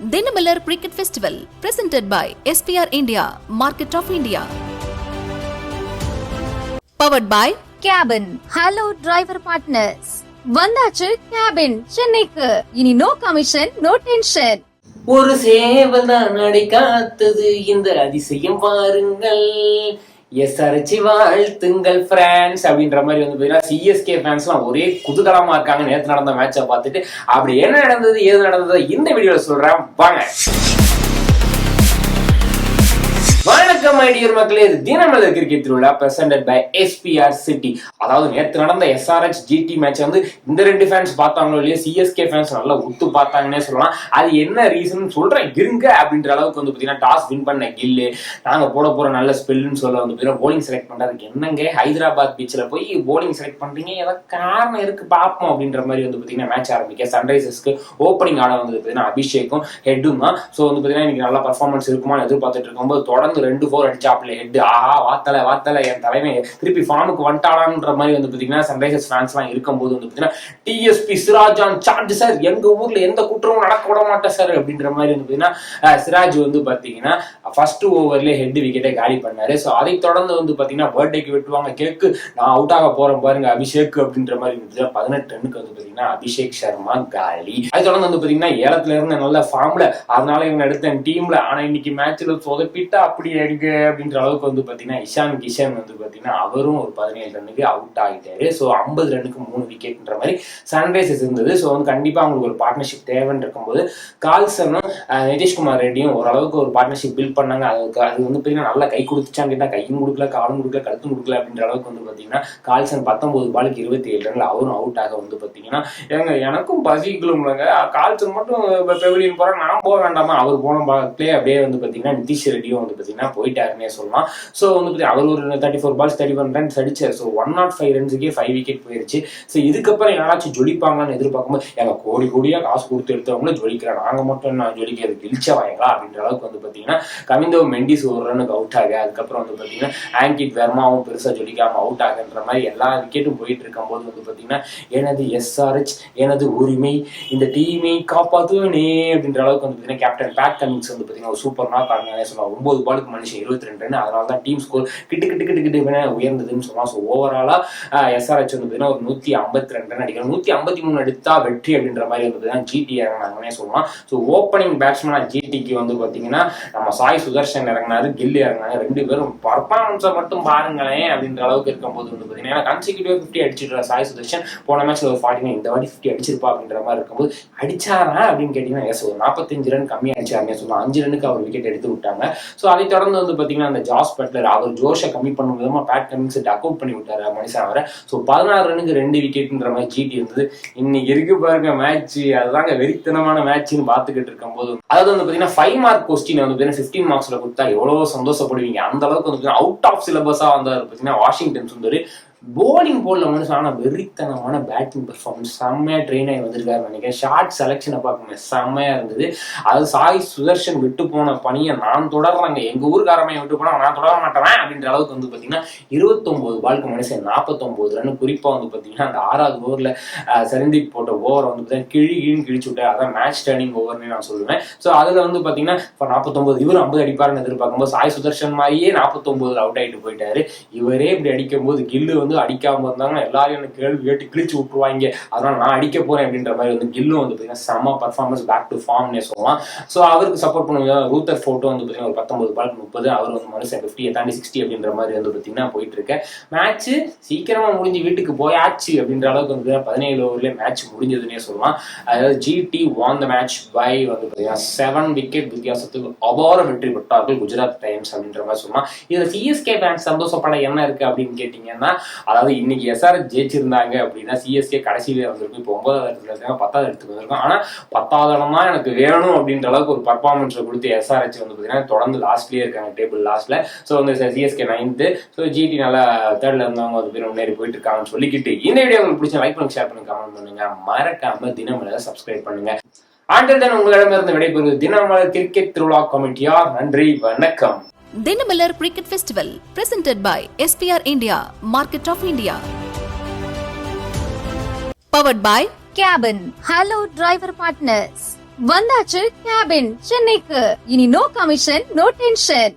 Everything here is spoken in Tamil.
Dinamalar cricket festival presented by SPR India market of India powered by cabin hello driver partners வந்தாச்சு கேபின் சென்னைக்கு. இனி நோ கமிஷன் நோ டென்ஷன் ஒரு சேவல் தான் நடை காத்தது இந்த அதிசயம் பாருங்கள். எஸ் அரைச்சி வாழ்த்துங்கள் பிரான்ஸ் அப்படின்ற மாதிரி வந்து பார்த்தீங்கன்னா சிஎஸ்கே ஃபேன்ஸ்லாம் ஒரே குதூகலமாக இருக்காங்க. நேற்று நடந்த மேட்சை பார்த்துட்டு அப்படி என்ன நடந்தது ஏது நடந்தது இந்த வீடியோவில் சொல்கிறேன் வாங்க. வணக்கம் ஐடியர் மக்களே இது தினமலர் கிரிக்கெட் திருவிழா பிரசன்டட் பை எஸ்பிஆர் சிட்டி அதாவது நேற்று நடந்த எஸ்ஆர்ஹெச் ஜிடி மேட்ச் வந்து இந்த ரெண்டு ஃபேன்ஸ் பார்த்தாங்களோ இல்லையா சிஎஸ்கே ஃபேன்ஸ் நல்லா உத்து பார்த்தாங்கன்னே சொல்லலாம். அது என்ன ரீசன் சொல்றேன் இருங்க அப்படின்ற அளவுக்கு வந்து பார்த்தீங்கன்னா டாஸ் வின் பண்ண கில்லு நாங்க போட போற நல்ல ஸ்பெல்லுன்னு சொல்ல வந்து பார்த்தீங்கன்னா போலிங் செலக்ட் பண்றதுக்கு என்னங்க? ஹைதராபாத் பீச்சில் போய் போலிங் செலக்ட் பண்றீங்க? ஏதாவது காரணம் இருக்கு பார்ப்போம் அப்படின்ற மாதிரி வந்து பார்த்தீங்கன்னா மேட்ச் ஆரம்பிக்க சன்ரைசர்ஸ்க்கு ஓப்பனிங் ஆட வந்து பார்த்தீங்கன்னா அபிஷேக்கும் ஹெட்டும் தான். ஸோ வந்து பார்த்தீங்கன்னா இன்னைக்கு நல்லா பர்ஃபார்மன்ஸ் இருக்குமான்னு எதிர்பார்த்துட்டு இருக்கும்போது தொடர்ந்து ரெண்டு ஃபோர் அடிச்சாப்ல ஹெட் ஆஹா வாத்தலை வாத்தலை என் தலைமை. திருப்பி ஃபார்முக்கு வந்துட்டாளான்ற மாதிரி வந்து பார்த்தீங்கன்னா சன்ரைசர்ஸ் ஃபேன்ஸ்லாம் இருக்கும்போது வந்து பார்த்தீங்கன்னா டிஎஸ்பி சிராஜான் சார்ஜ் சார் எங்க ஊர்ல எந்த குற்றமும் நடக்க விட மாட்டேன் சார் அப்படின்ற மாதிரி வந்து பார்த்தீங்கன்னா சிராஜ் வந்து பார்த்தீங்கன்னா ஃபர்ஸ்ட் ஓவர்லேயே ஹெட் விக்கெட்டை காலி பண்ணாரு. ஸோ அதை தொடர்ந்து வந்து பார்த்தீங்கன்னா பர்த்டேக்கு வெட்டுவாங்க. கேக்கு நான் அவுட் ஆக போறேன் பாருங்க அபிஷேக் அப்படின்ற மாதிரி இருந்துச்சு பதினெட்டு ரன்னுக்கு வந்து பார்த்தீங்கன்னா அபிஷேக் சர்மா காலி. அதை தொடர்ந்து வந்து பார்த்தீங்கன்னா ஏலத்துல இருந்த நல்ல ஃபார்ம்ல அதனால இவங்க எடுத்த டீம்ல ஆனா இன்னைக்கு மேட்ச்ல சொதப்பிட்டா அப்படி இருக்கு அப்படின்ற அளவுக்கு வந்து பார்த்தீங்கன்னா இஷான் கிஷன் வந்து பார்த்தீங்கன்னா அவரும் ஒரு பதினேழு ரன்னுக்கு அவுட் ஆகிட்டாரு ஸோ ஐம்பது ரன்னுக்கு மூணு விக்கெட்ன்ற மாதிரி சன்ரைசர்ஸ் இருந்தது. ஸோ வந்து கண்டிப்பாக அவங்களுக்கு ஒரு பார்ட்னர்ஷிப் தேவைன்னு இருக்கும்போது கால்சனும் நிதிஷ்குமார் ரெட்டியும் ஓரளவுக்கு ஒரு பார்ட்னர்ஷிப் பில்ட் பண்ணாங்க. அதுக்கு அது வந்து பார்த்தீங்கன்னா நல்லா கை கொடுத்துச்சான்னு கேட்டால் கையும் கொடுக்கல காலும் கொடுக்கல கழுத்தும் கொடுக்கல அப்படின்ற அளவுக்கு வந்து பார்த்தீங்கன்னா கால்சன் பத்தொம்போது பாலுக்கு இருபத்தி ஏழு ரன்ல அவரும் அவுட் ஆக வந்து பார்த்தீங்கன்னா ஏங்க எனக்கும் பசிக்கலும்லங்க கால்சன் மட்டும் பெவிலியன் போகிறேன் நான் போக வேண்டாமா? அவர் போன பாலே அப்படியே வந்து பார்த்தீங்கன்னா நிதிஷ் ரெட்டியும் வந்து பார்த்தீங்கன்னா போய் போயிட்டாருன்னே சொல்லலாம். ஸோ வந்து பார்த்தீங்கன்னா அவர் ஒரு thirty four balls thirty one runs அடிச்சார் ஸோ ஒன் நாட் ஃபைவ் ரன்ஸுக்கே ஃபைவ் விக்கெட் போயிருச்சு. ஸோ இதுக்கப்புறம் யாராச்சும் ஜொலிப்பாங்களான்னு எதிர்பார்க்கும்போது எங்க கோடி கோடியாக காசு கொடுத்து எடுத்தவங்களும் ஜொலிக்கிறேன் நாங்கள் மட்டும் நான் ஜொலிக்கிறது கிழிச்ச அப்படின்ற அளவுக்கு வந்து பார்த்தீங்கன்னா கவிந்தோ மெண்டிஸ் ஒரு ரன்னுக்கு அவுட் ஆக அதுக்கப்புறம் வந்து பார்த்தீங்கன்னா ஆங்கிட் வெர்மாவும் பெருசாக ஜொலிக்காமல் அவுட் ஆகுன்ற மாதிரி எல்லா விக்கெட்டும் போயிட்டு இருக்கும்போது வந்து பார்த்தீங்கன்னா எனது எஸ்ஆர்ஹெச் எனது உரிமை இந்த டீமை காப்பாற்றுவனே அப்படின்ற அளவுக்கு வந்து பார்த்தீங்கன்னா கேப்டன் பேட் கமிங்ஸ் வந்து பார்த்தீங்கன்னா ஒரு சூப்பர் நாக் ஆடினாலே சொல்லலாம். ஒன்பது பாலுக்கு மனுஷன் இருபத்தி ரெண்டு ரன் அதனால தான் டீம் ஸ்கோர் கிட்டு கிட்டு கிட்டு கிட்டு உயர்ந்ததுன்னு சொல்லலாம் ஸோ ஓவராலாக எஸ்ஆர்ஹெச் வந்து பார்த்தீங்கன்னா ஒரு நூத்தி ஐம்பத்தி ரெண்டு ரன் அடிக்கணும் நூத்தி ஐம்பத்தி மூணு அடித்தா வெற்றி அப்படின்ற மாதிரி வந்து தான் ஜிடி இறங்கினாங்கன்னே சொல்லலாம். ஸோ ஓப்பனிங் பேட்ஸ்மேனாக ஜிடிக்கு வந்து பார்த்தீங்கன்னா நம்ம சாய் சுதர்ஷன் இறங்கினாரு கில்லி இறங்கினாங்க ரெண்டு பேரும் பர்ஃபார்மன்ஸை மட்டும் பாருங்களேன் அப்படின்ற அளவுக்கு இருக்கும்போது வந்து பார்த்தீங்கன்னா கன்சிக்யூட்டிவ் ஃபிஃப்டி அடிச்சிடுற சாய் சுதர்ஷன். போன மேட்ச்ல ஒரு ஃபார்ட்டி இந்த வாட்டி ஃபிஃப்டி அடிச்சிருப்பா அப்படின்ற மாதிரி இருக்கும்போது அடிச்சாரா அப்படின்னு கேட்டிங்கன்னா எஸ் ஒரு நாற்பத்தஞ்சு ரன் கம்மி அடிச்சாருன்னு சொல்லலாம் அஞ்சு ரனுக்கு அவர் விக்கெட் எடுத்து விட்டாங்க. ஸோ அதை தொடர்ந்து வந்து பார்த்தீங்கன்னா அந்த ஜாஸ் பட்லர் அவர் ஜோஷை கம்மி பண்ணும் விதமாக பேட் கமிங்ஸ் டக் அவுட் பண்ணி விட்டாரு மனுஷன் அவரை. ஸோ பதினாறு ரன்னுக்கு ரெண்டு விக்கெட்ன்ற மாதிரி ஜிடி இருந்தது. இன்னைக்கு இருக்கு பாருங்க மேட்ச் அதுதாங்க வெறித்தனமான மேட்ச்னு பார்த்துக்கிட்டு இருக்கும்போது. அதாவது வந்து பார்த்தீங்கன்னா ஃபைவ் மார்க் கொஸ்டின் வந்து பார்த்தீங்கன்னா ஃபிஃப்டீன் மார்க்ஸ்ல கொடுத்தா எவ்வளோ சந்தோஷப்படுவீங்க. அந்த அளவுக்கு வந்து அவுட் ஆஃப் சிலபஸாக வந்தார் பார்த்தீங்கன்னா வாஷிங்டன் சுந்தர். போலிங் போல வந்து ஆனா வெறித்தனமான பேட்டிங் பெர்ஃபார்மன்ஸ் செம்மையா ட்ரெயின் ஆகி வந்திருக்காரு நினைக்கிறேன். ஷார்ட் செலெக்ஷனை பார்க்கணும் செம்மையா இருந்தது. அது சாய் சுதர்ஷன் விட்டு போன பணியை நான் தொடர்றேங்க. எங்க ஊருக்காரமையை விட்டு போனா நான் தொடர மாட்டேன் அப்படின்ற அளவுக்கு வந்து பாத்தீங்கன்னா இருபத்தொன்பது பாலுக்கு மனுஷன் நாற்பத்தொன்பது ரன் குறிப்பா வந்து பாத்தீங்கன்னா அந்த ஆறாவது ஓவர்ல சரந்தீப் போட்ட ஓவர் வந்து பாத்தீங்கன்னா கிழி கிழின்னு கிழிச்சு விட்டாரு அதான் மேட்ச் டர்னிங் ஓவர்னு நான் சொல்லுவேன். ஸோ அதுல வந்து பாத்தீங்கன்னா இப்போ நாற்பத்தொன்பது இவர் ஐம்பது அடிப்பாருன்னு எதிர்பார்க்கும்போது சாய் சுதர்ஷன் மாதிரியே நாற்பத்தொன்பதுல அவுட் ஆயிட்டு போயிட்டாரு. இவரே இப்படி அடிக்கும் போது கில்லு வந்து அடிக்காம இருந்தாங்கன்னா எல்லாரும் எனக்கு கேள்வி கேட்டு கிழிச்சு விட்டுருவாங்க. அதனால நான் அடிக்க போறேன் அப்படின்ற மாதிரி வந்து கில்லும் வந்து பாத்தீங்கன்னா செம பர்ஃபார்மன்ஸ் பேக் டு ஃபார்ம்னே சொல்லலாம். ஸோ அவருக்கு சப்போர்ட் பண்ணுவாங்க ரூத்தர் போட்டோ வந்து பாத்தீங்கன்னா ஒரு பத்தொன்பது பாலுக்கு முப்பது அவர் வந்து மனுஷன் ஃபிஃப்டியை தாண்டி சிக்ஸ்டி அப்படின்ற மாதிரி வந்து பாத்தீங்கன்னா போயிட்டு இருக்கேன் மேட்ச் சீக்கிரமா முடிஞ்சு வீட்டுக்கு போயாச்சு அப்படின்ற அளவுக்கு வந்து பதினேழு ஓவர்லேயே மேட்ச் முடிஞ்சதுன்னே சொல்லலாம். அதாவது GT won the match by வந்து பாத்தீங்கன்னா செவன் விக்கெட் வித்தியாசத்துக்கு அபார வெற்றி பெற்றார்கள் குஜராத் டைம்ஸ் அப்படின்ற மாதிரி சொல்லலாம். இதுல சிஎஸ்கே ஃபேன்ஸ் சந்தோஷப்பட என்ன இருக்கு அப்படின்னு கேட்டீங்கன்னா அதாவது இன்னைக்கு எஸ்ஆர் ஜெயிச்சிருந்தாங்க அப்படின்னா சிஎஸ்கே கடைசியில வந்திருக்கும் இப்போ ஒன்பதாவது இடத்துல இருக்காங்க பத்தாவது இடத்துக்கு வந்திருக்கும் ஆனா பத்தாவது இடம் தான் எனக்கு வேணும் அப்படின்ற அளவுக்கு ஒரு பர்ஃபார்மன்ஸை கொடுத்து எஸ்ஆர்ஹெச் வந்து பார்த்தீங்கன்னா தொடர்ந்து லாஸ்ட்லயே இருக்காங்க டேபிள் லாஸ்ட்ல ஸோ வந்து சிஎஸ்கே நைன்த்து ஸோ ஜிடி நல்லா தேர்ட்ல இருந்தவங்க வந்து பேர் முன்னேறி போயிட்டு இருக்காங்கன்னு சொல்லிக்கிட்டு இந்த வீடியோ உங்களுக்கு பிடிச்ச லைக் பண்ணுங்க ஷேர் பண்ணுங்க கமெண்ட் பண்ணுங்க. மறக்காம தினமலை சப்ஸ்கிரைப் பண்ணுங்க. ஆண்டல் தான் உங்களிடமிருந்து விடைபெறுவது தினமலர் கிரிக்கெட் திருவிழா கமிட்டியார் நன்றி வணக்கம். Dinamalar cricket festival presented by SPR India market of India powered by cabin hello driver partners வந்தாச்சு கேபின் சென்னைக்கு. இனி நோ கமிஷன் நோ டென்ஷன்